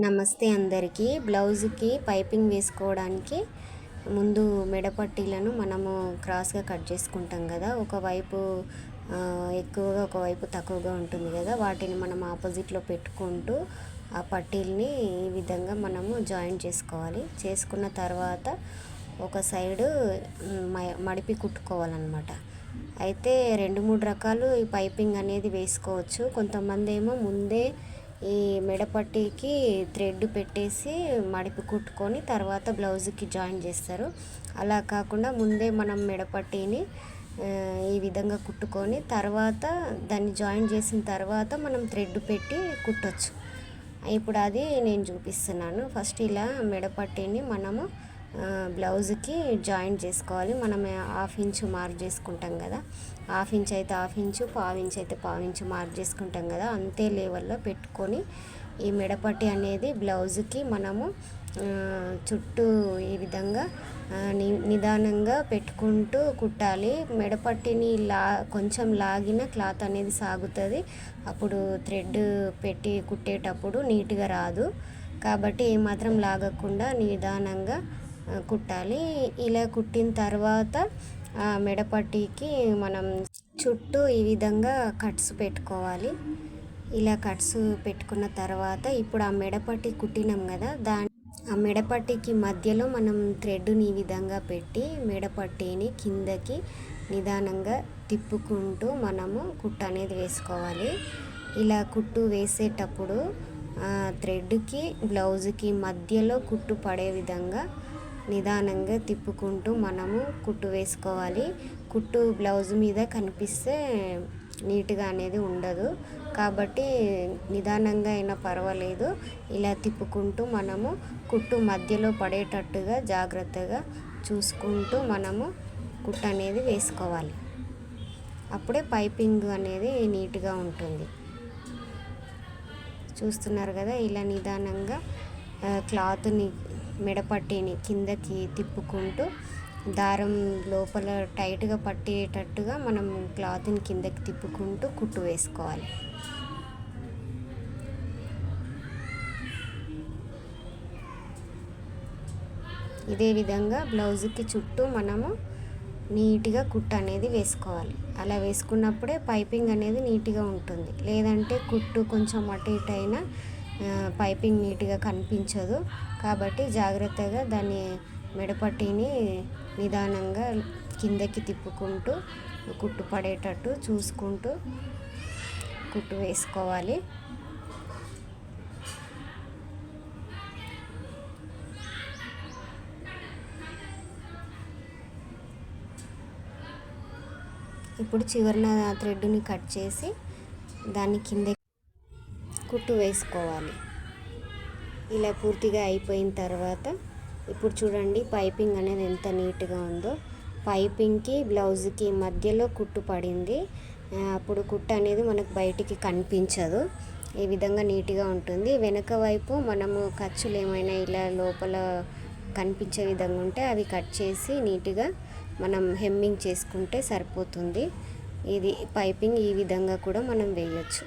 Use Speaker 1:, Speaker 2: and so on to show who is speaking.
Speaker 1: నమస్తే అందరికీ. బ్లౌజ్కి పైపింగ్ వేసుకోవడానికి ముందు మెడపట్టీలను మనము క్రాస్గా కట్ చేసుకుంటాం కదా. ఒకవైపు ఎక్కువగా ఒకవైపు తక్కువగా ఉంటుంది కదా. వాటిని మనం ఆపోజిట్లో పెట్టుకుంటూ ఆ పట్టీల్ని ఈ విధంగా మనము జాయిన్ చేసుకోవాలి. చేసుకున్న తర్వాత ఒక సైడు మ- మడిపి కుట్టుకోవాలన్నమాట. అయితే రెండు మూడు రకాలు ఈ పైపింగ్ అనేది వేసుకోవచ్చు. కొంతమంది ఏమో ముందే ఈ మెడపట్టీకి థ్రెడ్ పెట్టేసి మడిపి కుట్టుకొని తర్వాత బ్లౌజ్కి జాయిన్ చేస్తారు. అలా కాకుండా ముందే మనం మెడపట్టీని ఈ విధంగా కుట్టుకొని తర్వాత దాన్ని జాయిన్ చేసిన తర్వాత మనం థ్రెడ్ పెట్టి కుట్టొచ్చు. ఇప్పుడు అది నేను చూపిస్తున్నాను. ఫస్ట్ ఇలా మెడపట్టీని మనము బ్లౌజ్కి జాయిన్ చేసుకోవాలి. మనం హాఫ్ ఇంచు మార్క్ చేసుకుంటాం కదా. హాఫ్ ఇంచ్ అయితే హాఫ్ ఇంచు పావు ఇంచ్ అయితే పావు ఇంచు మార్క్ చేసుకుంటాం కదా. అంతే లెవెల్లో పెట్టుకొని ఈ మెడపట్టి అనేది బ్లౌజ్కి మనము చుట్టూ ఈ విధంగా నిదానంగా పెట్టుకుంటూ కుట్టాలి. మెడపట్టిని లా కొంచెం లాగిన క్లాత్ అనేది సాగుతుంది. అప్పుడు థ్రెడ్ పెట్టి కుట్టేటప్పుడు నీట్గా రాదు. కాబట్టి ఏమాత్రం లాగకుండా నిదానంగా కుట్టాలి. ఇలా కుట్టిన తర్వాత ఆ మనం చుట్టూ ఈ విధంగా కట్స్ పెట్టుకోవాలి. ఇలా కట్స్ పెట్టుకున్న తర్వాత ఇప్పుడు ఆ మెడపట్టి కుట్టినాం కదా దాని ఆ మెడపట్టికి మధ్యలో మనం థ్రెడ్ని ఈ విధంగా పెట్టి మెడపట్టిని కిందకి నిదానంగా తిప్పుకుంటూ మనము కుట్టు అనేది వేసుకోవాలి. ఇలా కుట్టు వేసేటప్పుడు థ్రెడ్కి బ్లౌజ్కి మధ్యలో కుట్టు పడే విధంగా నిదానంగా తిప్పుకుంటూ మనము కుట్టు వేసుకోవాలి. కుట్టు బ్లౌజ్ మీద కనిపిస్తే నీట్గా అనేది ఉండదు. కాబట్టి నిదానంగా అయినా పర్వాలేదు. ఇలా తిప్పుకుంటూ మనము కుట్టు మధ్యలో పడేటట్టుగా జాగ్రత్తగా చూసుకుంటూ మనము కుట్టు అనేది వేసుకోవాలి. అప్పుడే పైపింగ్ అనేది నీట్గా ఉంటుంది. చూస్తున్నారు కదా ఇలా నిదానంగా క్లాత్ని మెడపట్టిని కిందకి తిప్పుకుంటూ దారం లోపల టైట్గా పట్టేటట్టుగా మనం క్లాత్ని కిందకి తిప్పుకుంటూ కుట్టు వేసుకోవాలి. ఇదే విధంగా బ్లౌజ్కి చుట్టూ మనము నీట్గా కుట్టు అనేది వేసుకోవాలి. అలా వేసుకున్నప్పుడే పైపింగ్ అనేది నీట్గా ఉంటుంది. లేదంటే కుట్టు కొంచెం అటు ఇటు అయినా పైపింగ్ నీట్గా కనిపించదు. కాబట్టి జాగ్రత్తగా దాన్ని మెడపట్టిని నిదానంగా కిందకి తిప్పుకుంటూ కుట్టు పడేటట్టు చూసుకుంటూ కుట్టు వేసుకోవాలి. ఇప్పుడు చివరిన థ్రెడ్ని కట్ చేసి దాన్ని కింద కుట్టు వేసుకోవాలి. ఇలా పూర్తిగా అయిపోయిన తర్వాత ఇప్పుడు చూడండి పైపింగ్ అనేది ఎంత నీట్గా ఉందో. పైపింగ్కి బ్లౌజ్కి మధ్యలో కుట్టు పడింది. అప్పుడు కుట్టు అనేది మనకు బయటికి కనిపించదు. ఈ విధంగా నీట్గా ఉంటుంది. వెనక వైపు మనము ఖర్చులు ఏమైనా ఇలా లోపల కనిపించే విధంగా ఉంటే అవి కట్ చేసి నీట్గా మనం హెమ్మింగ్ చేసుకుంటే సరిపోతుంది. ఇది పైపింగ్ ఈ విధంగా కూడా మనం వేయచ్చు.